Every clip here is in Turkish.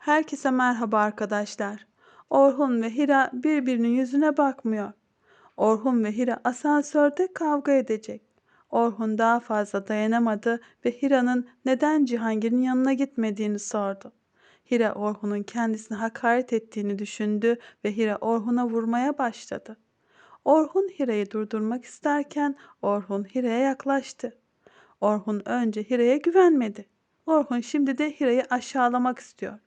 Herkese merhaba arkadaşlar. Orhun ve Hira birbirinin yüzüne bakmıyor. Orhun ve Hira asansörde kavga edecek. Orhun daha fazla dayanamadı ve Hira'nın neden Cihangir'in yanına gitmediğini sordu. Hira Orhun'un kendisine hakaret ettiğini düşündü ve Hira Orhun'a vurmaya başladı. Orhun Hira'yı durdurmak isterken Orhun Hira'ya yaklaştı. Orhun önce Hira'ya güvenmedi. Orhun şimdi de Hira'yı aşağılamak istiyor.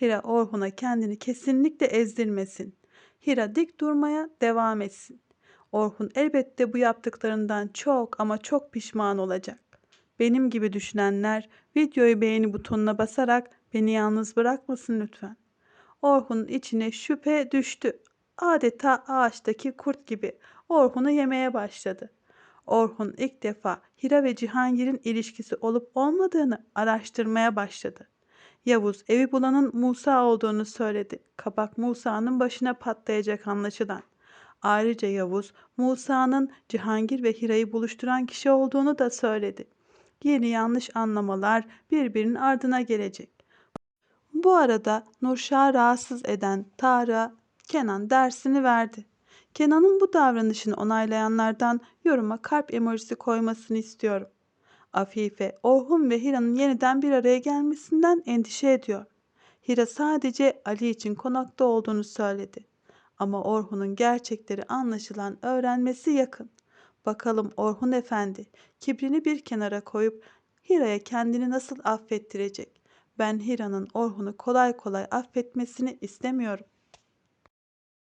Hira Orhun'a kendini kesinlikle ezdirmesin. Hira dik durmaya devam etsin. Orhun elbette bu yaptıklarından çok ama çok pişman olacak. Benim gibi düşünenler videoyu beğeni butonuna basarak beni yalnız bırakmasın lütfen. Orhun'un içine şüphe düştü. Adeta ağaçtaki kurt gibi Orhun'u yemeye başladı. Orhun ilk defa Hira ve Cihangir'in ilişkisi olup olmadığını araştırmaya başladı. Yavuz evi bulanın Musa olduğunu söyledi. Kabak Musa'nın başına patlayacak anlaşılan. Ayrıca Yavuz, Musa'nın Cihangir ve Hira'yı buluşturan kişi olduğunu da söyledi. Yeni yanlış anlamalar birbirinin ardına gelecek. Bu arada Nurşah'ı rahatsız eden Tarık'a Kenan dersini verdi. Kenan'ın bu davranışını onaylayanlardan yoruma kalp emojisi koymasını istiyorum. Afife, Orhun ve Hira'nın yeniden bir araya gelmesinden endişe ediyor. Hira sadece Ali için konakta olduğunu söyledi. Ama Orhun'un gerçekleri anlaşılan öğrenmesi yakın. Bakalım Orhun Efendi kibrini bir kenara koyup Hira'ya kendini nasıl affettirecek? Ben Hira'nın Orhun'u kolay kolay affetmesini istemiyorum.